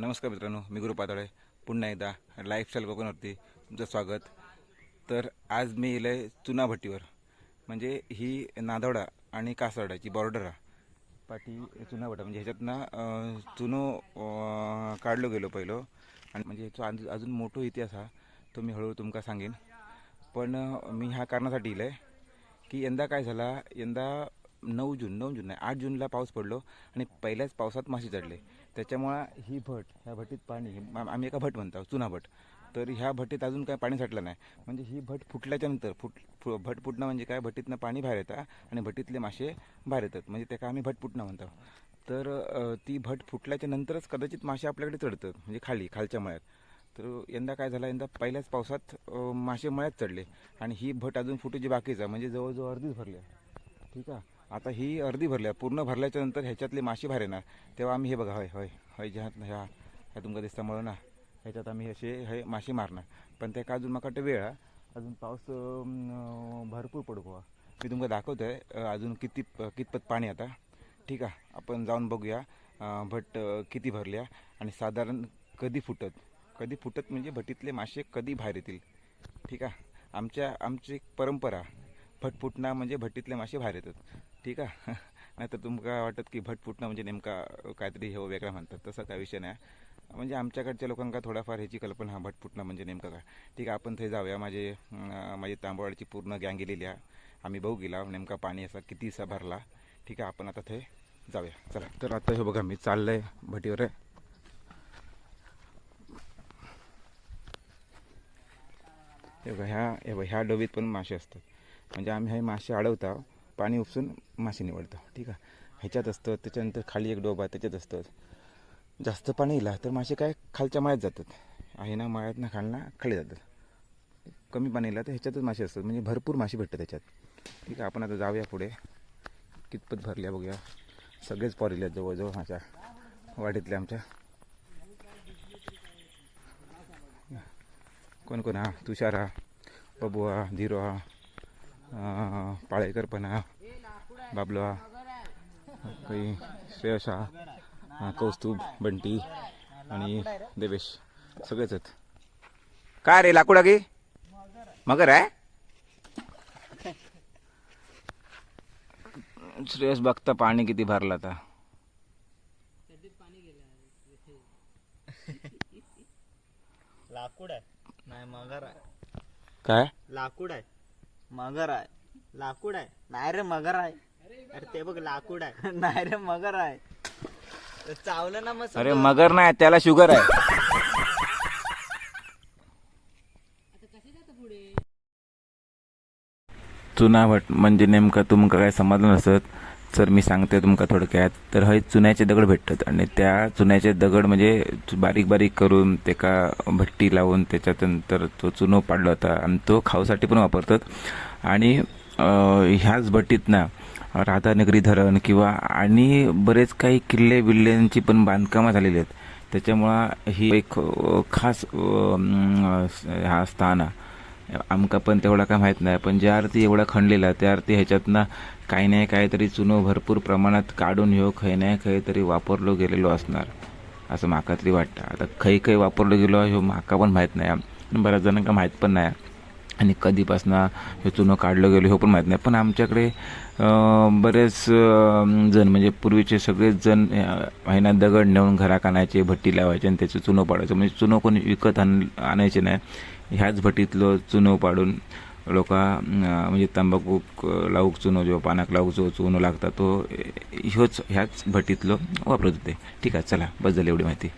नमस्कार मित्रांनो मी गुरु पातळे. पुन्हा एकदा लाईफस्टाईल कोकणवरती तुमचं स्वागत. तर आज मी येलं आहे चुना भट्टीवर म्हणजे ही नादवडा आणि कासवाडाची बॉर्डर आहे पाठी चुना भट्टा म्हणजे ह्याच्यातनं चुनो काढलो गेलो पहिलो. आणि म्हणजे ह्याचा अजून अजून मोठो इतिहास हा तो मी हळूहळू तुमका सांगेन. पण मी ह्या कारणासाठी येलं आहे की यंदा काय झाला? यंदा नऊ जून नऊ जून नाही आठ जूनला पाऊस पडलो आणि पहिल्याच पावसात मासे चढले. त्याच्यामुळं ही भट ह्या भट्टीत पाणी आम्ही एका भट म्हणतो चुना भट. तर ह्या भट्टीत अजून काय पाणी साठलं नाही. म्हणजे ही भट फुटल्याच्या नंतर फुट फु भट फुटणं म्हणजे काय? भट्टीतनं पाणी बाहेर येतं आणि भट्टीतले मासे बाहेर येतात. म्हणजे त्याका आम्ही भट फुटणं म्हणतो. तर ती भट फुटल्याच्या नंतरच कदाचित मासे आपल्याकडे चढतात म्हणजे खाली खालच्या मळ्यात. तर यंदा काय झालं? यंदा पहिल्याच पावसात मासे मळ्यात चढले. आणि ही भट अजून फुटूची बाकीच आहे. म्हणजे जवळजवळ अर्धीच भरली आहे. ठीक आहे? आता ही अर्धी भरली आहे. पूर्ण भरल्याच्या नंतर ह्याच्यातले मासे बाहेर येणार. तेव्हा आम्ही हे बघा होय होय होय ज्या ह्या ह्या तुमका दिसता म्हणून ना ह्याच्यात आम्ही असे हे मासे मारणार. पण त्या अजून म्हाका वाटतं वेळ अजून पाऊस भरपूर पडू मी तुमका दाखवतो आहे अजून किती कितपत पाणी आता. ठीक आहे आपण जाऊन बघूया भट किती भरल्या आणि साधारण कधी फुटत. कधी फुटत म्हणजे भटीतले मासे कधी बाहेर येतील. ठीक आहे आमच्या आमची एक परंपरा भट फुटणं म्हणजे भट्टीतले मासे बाहेर येतात. ठीक आहे. नाहीतर तुमका वाटत की भट फुटणं म्हणजे नेमका काहीतरी हे वेगळा म्हणतात. तसा काय विषय नाही. म्हणजे आमच्याकडच्या लोकांका थोडाफार ह्याची कल्पना हा भट फुटणं म्हणजे नेमकं काय? ठीक आहे आपण ते जाऊया. माझे माझी तांबवाडची पूर्ण गँग गेलेली आहे. आम्ही बघू गेला. नेमका पाणी असा कितीसा भरला. ठीक आहे आपण आता ते जाऊया. चला. तर आता हे बघा मी चाललंय भटीवर. आहे हे बघा ह्या हे बघा ह्या डबीत पण मासे असतात. म्हणजे आम्ही हे मासे अडवतो. पाणी उपसून मासे निवडतो. ठीक आहे? ह्याच्यात असतं त्याच्यानंतर खाली एक डोबा त्याच्यात असतं. जास्त पाणी येला तर मासे काय खालच्या माळ्यात जातात. आहे ना माळ्यात ना खालना खाली जातात. कमी पाणी येईल तर ह्याच्यातच मासे असतात. म्हणजे भरपूर मासे भेटतात त्याच्यात. ठीक आहे आपण आता जाऊया पुढे. कितपत भरल्या बघूया. सगळेच पॉरिले आहेत जवळजवळ माझ्या वाडीतल्या आमच्या. कोण कोण? हा तुषार हा बबू हा धीरो हा पाळेकर पण हा बाबलो हा काही श्रेयस हा हा, कौस्तुभ बंटी आणि देवेश. सगळेच आहेत. काय रे लाकूड गे मगर आहे? श्रेयस बघता पाणी किती भरलं आता. लाकूड आहे. नाही मगर आहे. काय? लाकूड आहे. मगर आहे. लाकूड आहे. नाही रे मगर आहे. अरे ते बघ लाकूड आहे. नाही रे मगर आहे. चावलं ना मग अरे मगर नाही त्याला शुगर आहे. चुनावट म्हणजे नेमका तुमका काय समाधान असत तर मी सांगते तुमका थोडक्यात. तर हय चुन्याचे दगड भेटतात आणि त्या चुन्याचे दगड म्हणजे बारीक बारीक करून त्याका भट्टी लावून त्याच्यानंतर तो चुनो पाडला होता आणि तो खाऊसाठी पण वापरतात. आणि ह्याच भट्टीत ना राधानगरी धरण किंवा आणि बरेच काही किल्ले बिल्ल्यांची पण बांधकामं झालेली आहेत. त्याच्यामुळं ही एक खास हा स्थान आहे. आमका पण तेवढा काय माहीत नाही पण ज्या अर्थी एवढा खणलेला त्या अर्थी ह्याच्यातनं काही नाही काहीतरी चुनो भरपूर प्रमाणात काढून ह्यो खै नाही खै तरी वापरलो गेलेलो असणार असं माका तरी वाटतं. आता खै खै वापरलो गेलो ह्यो माका पण माहीत नाही. बऱ्याच जणांका माहीत पण नाही. आणि कधीपासून हे चुनं काढलं गेलो हे पण माहीत नाही. पण आमच्याकडे बरेच जण म्हणजे पूर्वीचे सगळेच जण महिन्यात दगड नेऊन घराक आणायचे भट्टी लावायचे आणि त्याचे चुनो पाडायचं. म्हणजे चुनं कोणी विकत आण आणायचे नाही. ह्याच भट्टीतलं चुनो पाडून लोक म्हणजे तंबाखू लावूक चुनो जो पानाक लावूक जो चुनो लागता तो ह्योच ह्याच भट्टीतलं वापरत होते. ठीक आहे चला बस झाली एवढी माहिती.